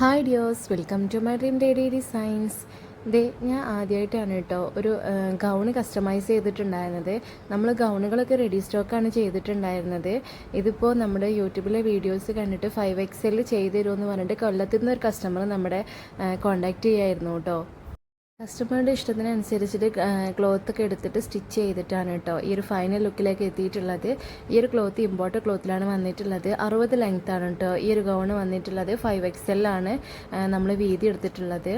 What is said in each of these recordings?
Hi dears welcome to my dream daily designs ദേ ഞാൻ ആദ്യമായിട്ടാണ് കേട്ടോ ഒരു ഗൗണ് കസ്റ്റമൈസ് ചെയ്തിട്ടുണ്ടായിരുന്നത്. നമ്മൾ ഗൗണുകളൊക്കെ റെഡി സ്റ്റോക്കാണ് ചെയ്തിട്ടുണ്ടായിരുന്നത്. ഇതിപ്പോൾ നമ്മുടെ യൂട്യൂബിലെ വീഡിയോസ് കണ്ടിട്ട് ഫൈവ് എക്സ് എൽ ചെയ്ത് തരുമെന്ന് പറഞ്ഞിട്ട് കൊല്ലത്തു നിന്ന് ഒരു കസ്റ്റമർ നമ്മുടെ കോണ്ടാക്ട് ചെയ്യായിരുന്നു കേട്ടോ. കസ്റ്റമറുടെ ഇഷ്ടത്തിനനുസരിച്ചിട്ട് ക്ലോത്ത് ഒക്കെ എടുത്തിട്ട് സ്റ്റിച്ച് ചെയ്തിട്ടാണ് കേട്ടോ ഈ ഒരു ഫൈനൽ ലുക്കിലേക്ക് എത്തിയിട്ടുള്ളത്. ഈ ഒരു ക്ലോത്ത് ഇമ്പോർട്ടഡ് ക്ലോത്തിലാണ് വന്നിട്ടുള്ളത്. അറുപത് ലെങ്ത്താണ് കേട്ടോ ഈ ഒരു ഗൗണ് വന്നിട്ടുള്ളത്. ഫൈവ് എക്സ് എല്ലാണ് നമ്മൾ വീതി എടുത്തിട്ടുള്ളത്.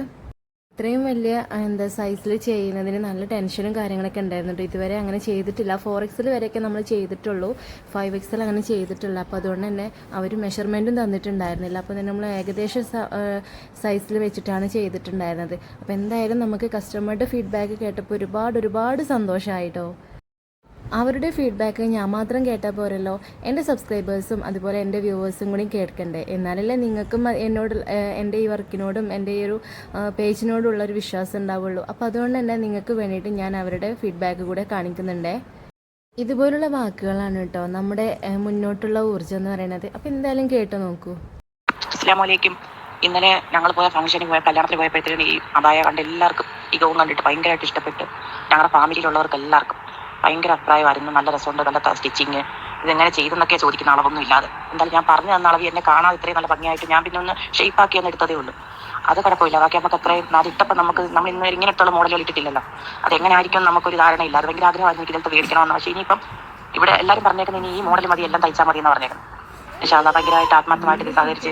ഇത്രയും വലിയ എന്താ സൈസിൽ ചെയ്യുന്നതിന് നല്ല ടെൻഷനും കാര്യങ്ങളൊക്കെ ഉണ്ടായിരുന്നു കേട്ടോ ഇതുവരെ അങ്ങനെ ചെയ്തിട്ടില്ല. ഫോർ എക്സിൽ വരെയൊക്കെ നമ്മൾ ചെയ്തിട്ടുള്ളൂ. ഫൈവ് എക്സിൽ അങ്ങനെ ചെയ്തിട്ടില്ല. അപ്പോൾ അതുകൊണ്ട് തന്നെ അവർ മെഷർമെന്റും തന്നിട്ടുണ്ടായിരുന്നില്ല. അപ്പോൾ തന്നെ നമ്മൾ ഏകദേശം സൈസിൽ വെച്ചിട്ടാണ് ചെയ്തിട്ടുണ്ടായിരുന്നത്. അപ്പോൾ എന്തായാലും നമുക്ക് കസ്റ്റമറുടെ ഫീഡ്ബാക്ക് കേട്ടപ്പോൾ ഒരുപാട് ഒരുപാട് സന്തോഷമായിട്ടോ അവരുടെ ഫീഡ്ബാക്ക് ഞാൻ മാത്രം കേട്ടാൽ പോരല്ലോ. എന്റെ സബ്സ്ക്രൈബേഴ്സും അതുപോലെ എന്റെ വ്യൂവേഴ്സും കൂടി കേൾക്കണ്ടേ? എന്നാലല്ലേ നിങ്ങൾക്കും എന്നോട് എന്റെ ഈ വർക്കിനോടും എന്റെ ഈ ഒരു പേജിനോടുള്ള ഒരു വിശ്വാസം ഉണ്ടാവുള്ളൂ. അപ്പോൾ അതുകൊണ്ട് തന്നെ നിങ്ങൾക്ക് വേണ്ടിയിട്ട് ഞാൻ അവരുടെ ഫീഡ്ബാക്ക് കൂടെ കാണിക്കുന്നുണ്ടേ. ഇതുപോലുള്ള വാക്കുകളാണ് കേട്ടോ നമ്മുടെ മുന്നോട്ടുള്ള ഊർജം എന്ന് പറയുന്നത്. അപ്പോൾ എന്തായാലും കേട്ടോ നോക്കൂ. അസ്ലാമലൈക്കും ഇന്നലെ ഞങ്ങൾ പോയ ഫംഗ്ഷനിൽ പോയ കല്യാണത്തിൽ പോയപ്പോഴത്തേക്കും ഈ അതായ കണ്ട് എല്ലാവർക്കും ഈ ഗൗൺ കണ്ടിട്ട് ഭയങ്കരമായിട്ട് ഇഷ്ടപ്പെട്ട്. ഞങ്ങളുടെ ഫാമിലിയിലുള്ളവർക്ക് എല്ലാവർക്കും. ഭയങ്കര അഭിപ്രായമായിരുന്നു. നല്ല രസമുണ്ട് നല്ല സ്റ്റിച്ചിങ് ഇതെങ്ങനെ ചെയ്തെന്നൊക്കെ ചോദിക്കുന്ന അളവൊന്നും ഇല്ലാതെ. എന്തായാലും ഞാൻ പറഞ്ഞു തന്ന അളവ് എന്നെ കാണാതെ ഇത്രയും നല്ല ഭംഗിയായിട്ട് ഞാൻ പിന്നെ ഒന്ന് ഷേപ്പ് ആക്കി ഒന്ന് എടുത്തതേ ഉള്ളൂ. അത് കുഴപ്പമില്ല. ബാക്കി നമുക്ക് അത്രയും അത് ഇട്ടപ്പോൾ നമുക്ക് നമ്മൾ ഇന്ന് വരെ ഇങ്ങനത്തുള്ള മോഡലുകൾ ഇട്ടിട്ടില്ലല്ലോ. അത് എങ്ങനെ ആയിരിക്കും നമുക്കൊരു ഇല്ല. അത് ഭയങ്കര ആഗ്രഹമായിരുന്നു എനിക്ക് ഇതിലത്ത് മേടിക്കണമെന്ന്. പക്ഷേ ഇനിയിപ്പം ഇവിടെ എല്ലാവരും പറഞ്ഞേക്കുന്നത് ഇനി ഈ മോഡൽ മതി എല്ലാം തയ്ച്ചാൽ മതി എന്ന് പറഞ്ഞേക്കുന്നത്. പക്ഷേ അത് ഭയങ്കരമായിട്ട് ആത്മാർത്ഥമായിട്ട് സഹകരിച്ച്